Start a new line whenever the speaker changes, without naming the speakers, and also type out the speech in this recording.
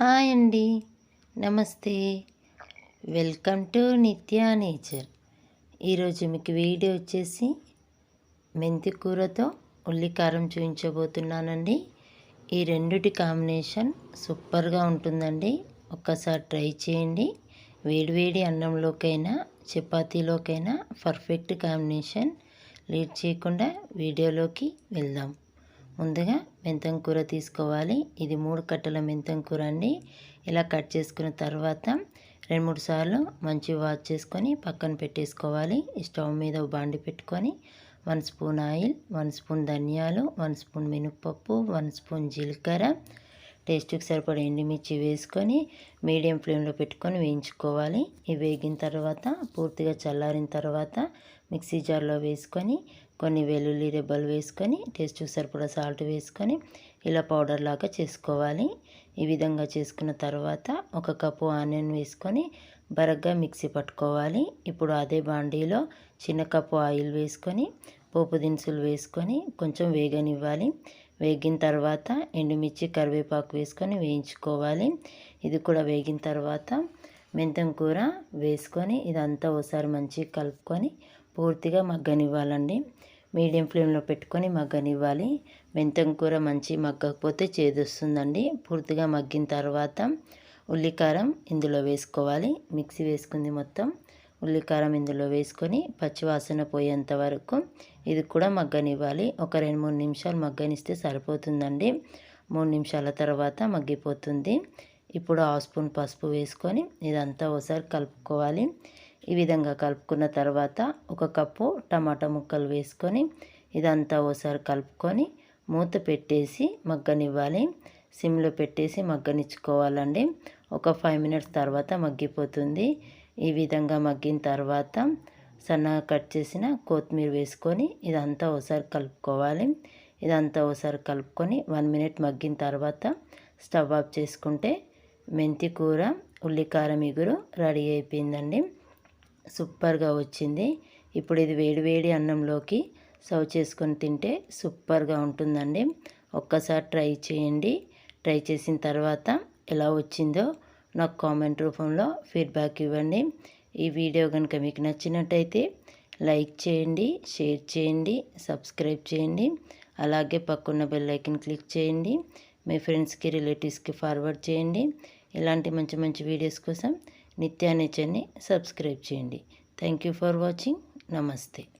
Hi అండి. నమస్తే. Welcome to Nithya nature. ఈరోజు మీకు వీడియో వచ్చేసి మెంతి కూరతో ఉల్లికారం చూపించబోతున్నానండి. ఈ రెండుటి కాంబినేషన్ సూపర్గా ఉంటుందండి. ఒక్కసారి ట్రై చేయండి. వేడివేడి అన్నంలోకైనా చపాతీలోకైనా పర్ఫెక్ట్ కాంబినేషన్. లేట్ చేయకుండా వీడియోలోకి వెళ్దాం. ముందుగా మెంతం కూర తీసుకోవాలి. ఇది మూడు కట్టల మెంతం కూర అండి. ఇలా కట్ చేసుకున్న తర్వాత రెండు మూడు సార్లు మంచి వాష్ చేసుకొని పక్కన పెట్టేసుకోవాలి. స్టవ్ మీద బాండి పెట్టుకొని one spoon oil one spoon ధనియాలు వన్ స్పూన్ మినప్పప్పు వన్ స్పూన్ జీలకర్ర. టేస్ట్కి సరిపడే ఎండుమిర్చి వేసుకొని మీడియం ఫ్లేమ్లో పెట్టుకొని వేయించుకోవాలి. ఇవి వేగిన తర్వాత పూర్తిగా చల్లారిన తర్వాత మిక్సీ జార్లో వేసుకొని కొన్ని వెల్లుల్లి రెబ్బలు వేసుకొని టేస్ట్ సరిపడా సాల్ట్ వేసుకొని ఇలా పౌడర్ లాగా చేసుకోవాలి. ఈ విధంగా చేసుకున్న తర్వాత ఒక కప్పు ఆనియన్ వేసుకొని బరగ్గా మిక్సీ పట్టుకోవాలి. ఇప్పుడు అదే బాండీలో చిన్న కప్పు ఆయిల్ వేసుకొని పోపు దినుసులు వేసుకొని కొంచెం వేగనివ్వాలి. వేగిన తర్వాత ఎండుమిర్చి కరివేపాకు వేసుకొని వేయించుకోవాలి. ఇది కూడా వేగిన తర్వాత మెంతం కూర వేసుకొని ఇదంతా ఒకసారి మంచిగా కలుపుకొని పూర్తిగా మగ్గనివ్వాలండి. మీడియం ఫ్లేమ్లో పెట్టుకొని మగ్గనివ్వాలి. మెంతం కూర మంచి మగ్గకపోతే చేదొస్తుందండి. పూర్తిగా మగ్గిన తర్వాత ఉల్లికారం ఇందులో వేసుకోవాలి. మిక్సీ వేసుకుంది మొత్తం. ఉల్లికారం ఇందులో వేసుకొని పచ్చివాసన పోయేంత వరకు ఇది కూడా మగ్గనివ్వాలి. ఒక రెండు మూడు నిమిషాలు మగ్గనిస్తే సరిపోతుందండి. మూడు నిమిషాల తర్వాత మగ్గిపోతుంది. ఇప్పుడు హాఫ్ స్పూన్ పసుపు వేసుకొని ఇదంతా ఒకసారి కలుపుకోవాలి. ఈ విధంగా కలుపుకున్న తర్వాత ఒక కప్పు టమాటా ముక్కలు వేసుకొని ఇదంతా ఓసారి కలుపుకొని మూత పెట్టేసి మగ్గనివ్వాలి. సిమ్లో పెట్టేసి మగ్గనిచ్చుకోవాలండి. ఒక ఫైవ్ మినిట్స్ తర్వాత మగ్గిపోతుంది. ఈ విధంగా మగ్గిన తర్వాత సన్నగా కట్ చేసిన కొత్తిమీర వేసుకొని ఇదంతా ఒకసారి కలుపుకోవాలి. ఇదంతా ఒకసారి కలుపుకొని వన్ మినిట్ మగ్గిన తర్వాత స్టవ్ ఆఫ్ చేసుకుంటే మెంతి కూర ఉల్లికారం ఇగురు రెడీ అయిపోయిందండి. సూపర్గా వచ్చింది. ఇప్పుడు ఇది వేడివేడి అన్నంలోకి సర్వ్ చేసుకొని తింటే సూపర్గా ఉంటుందండి. ఒక్కసారి ట్రై చేయండి. ట్రై చేసిన తర్వాత ఎలా వచ్చిందో నాకు కామెంట్ రూపంలో ఫీడ్బ్యాక్ ఇవ్వండి. ఈ వీడియో కనుక మీకు నచ్చినట్టయితే లైక్ చేయండి షేర్ చేయండి సబ్స్క్రైబ్ చేయండి. అలాగే పక్కన్న బెల్ ఐకన్ క్లిక్ చేయండి. మీ ఫ్రెండ్స్కి రిలేటివ్స్కి ఫార్వర్డ్ చేయండి. ఇలాంటి మంచి మంచి వీడియోస్ కోసం నిత్యా నేచర్ని సబ్స్క్రైబ్ చేయండి. థ్యాంక్ యూ ఫర్ వాచింగ్ నమస్తే